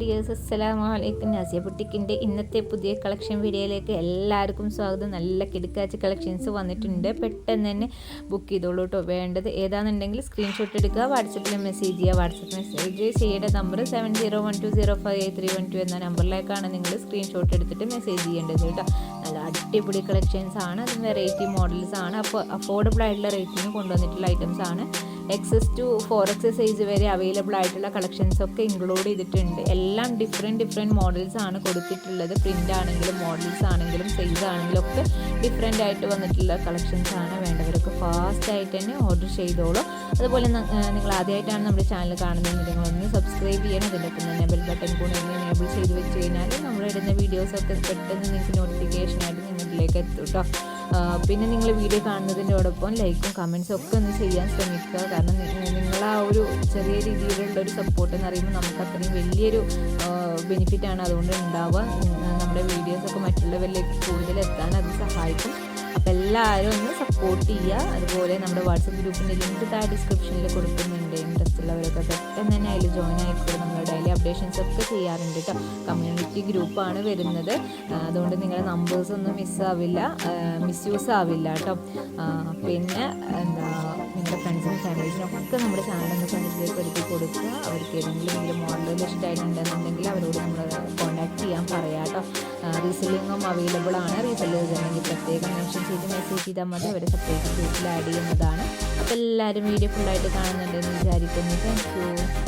Dears അസ്സലാമലൈക്കും. നാസിയ ബുട്ടിക്കിന്റെ ഇന്നത്തെ പുതിയ കളക്ഷൻ വീഡിയോയിലേക്ക് എല്ലാവർക്കും സ്വാഗതം. നല്ല കിടക്കാച്ച് കളക്ഷൻസ് വന്നിട്ടുണ്ട്. പെട്ടെന്ന് തന്നെ ബുക്ക് ചെയ്തോളൂ കേട്ടോ വേണ്ടത് ഏതാണെന്നുണ്ടെങ്കിൽ സ്ക്രീൻഷോട്ട് എടുക്കുക. വാട്സപ്പിൽ മെസ്സേജ് ചെയ്യുക. വാട്സപ്പ് മെസ്സേജ് ചെയ്യേണ്ട number seven zero one two zero five eight three one two എന്ന നമ്പറിലേക്കാണ് നിങ്ങൾ സ്ക്രീൻഷോട്ട് എടുത്തിട്ട് മെസ്സേജ് ചെയ്യേണ്ടത് കേട്ടോ. നല്ല അടിപൊളി കളക്ഷൻസ് ആണ്. അതും വെറൈറ്റി മോഡൽസ് ആണ്. അപ്പോൾ അഫോർഡബിൾ ആയിട്ടുള്ള റേറ്റിന് കൊണ്ടുവന്നിട്ടുള്ള ഐറ്റംസ് ആണ്. XS to four X size വരെ അവൈലബിൾ ആയിട്ടുള്ള കളക്ഷൻസ് ഒക്കെ ഇൻക്ലൂഡ് ചെയ്തിട്ടുണ്ട്. എല്ലാം ഡിഫറെന്റ് ഡിഫറെന്റ് മോഡൽസ് ആണ് കൊടുത്തിട്ടുള്ളത്. പ്രിന്റ് ആണെങ്കിലും മോഡൽസ് ആണെങ്കിലും സൈസ് ആണെങ്കിലും ഒക്കെ ഡിഫറെന്റ് ആയിട്ട് വന്നിട്ടുള്ള കളക്ഷൻസ് ആണ് വേണ്ടവരൊക്കെ ഫാസ്റ്റ് ആയിട്ട് തന്നെ ഓർഡർ ചെയ്തോളൂ. അതുപോലെ നിങ്ങൾ ആദ്യമായിട്ടാണ് നമ്മുടെ ചാനൽ കാണുന്നതെങ്കിൽ നിങ്ങളൊന്ന് സബ്സ്ക്രൈബ് ചെയ്യണം. അതിന്റെ ഒപ്പം തന്നെ ബെൽ ബട്ടൺ കൂടെ ഒന്ന് എനേബിൾ ചെയ്ത് വെച്ച് കഴിഞ്ഞാൽ നമ്മൾ ഇടുന്ന വീഡിയോസൊക്കെ പെട്ടെന്ന് നിങ്ങൾക്ക് നോട്ടിഫിക്കേഷനായിട്ട് നിങ്ങളിലേക്ക് എത്തും കേട്ടോ പിന്നെ നിങ്ങൾ വീഡിയോ കാണുന്നതിനോടൊപ്പം ലൈക്കും കമൻസും ഒക്കെ ഒന്ന് ചെയ്യാൻ ശ്രമിക്കുക. കാരണം നിങ്ങൾ ആ ഒരു ചെറിയ രീതിയിലുള്ള ഒരു സപ്പോർട്ട് എന്ന് പറയുമ്പോൾ നമുക്ക് അത്രയും വലിയൊരു ബെനിഫിറ്റാണ് അതുകൊണ്ട് ഉണ്ടാവുക. നമ്മുടെ വീഡിയോസൊക്കെ മറ്റുള്ളവരിലേക്ക് കൂടുതൽ എത്താൻ അത് സഹായിക്കും. അപ്പോൾ എല്ലാവരും ഒന്ന് സപ്പോർട്ട് ചെയ്യുക. അതുപോലെ നമ്മുടെ വാട്സപ്പ് ഗ്രൂപ്പിന്റെ ലിങ്ക് താഴെ ഡിസ്ക്രിപ്ഷനിൽ കൊടുക്കുന്നുണ്ട്. ഇൻട്രസ്റ്റ് ഉള്ളവരൊക്കെ പെട്ടെന്ന് തന്നെ അതിൽ ജോയിൻ ആയിക്കോളും. നമ്മൾ ഡെയിലി അപ്ഡേഷൻസ് ഒക്കെ ചെയ്യാറുണ്ട് കേട്ടോ കമ്മ്യൂണിറ്റി ഗ്രൂപ്പാണ് വരുന്നത്. അതുകൊണ്ട് നിങ്ങളുടെ നമ്പേഴ്സ് ഒന്നും മിസ്സാവില്ല മിസ്യൂസ് ആവില്ല കേട്ടോ. പിന്നെ എന്താ നിങ്ങളുടെ ഫ്രണ്ട്സിനും ഫാമിലീസിനും ഒക്കെ നമ്മുടെ ചാനൽ ഒന്ന് ഫ്രണ്ട്സിലേക്ക് ഒരുക്കി കൊടുക്കുക. അവർക്ക് ഏതെങ്കിലും എന്തെങ്കിലും മോഡൽ ഇഷ്ടമായിട്ടുണ്ടെന്നുണ്ടെങ്കിൽ അവരോട് നമ്മൾ കോൺടാക്ട് ചെയ്യാൻ പറയാം കേട്ടോ. റീസെല്ലിങ്ങും അവൈലബിൾ ആണ്. റീസെല്ലേഴ്സ് ഉണ്ടെങ്കിൽ പ്രത്യേകം മെൻഷൻ ചെയ്ത് മെസ്സേജ് ചെയ്താൽ മതി. അവരെ സെപ്പറേറ്റ് ഗ്രൂപ്പിൽ ആഡ് ചെയ്യുന്നതാണ്. അപ്പോൾ എല്ലാവരും വീഡിയോ ഫുള്ളായിട്ട് കാണുന്നുണ്ടെന്ന് വിചാരിക്കുന്നു. Thank you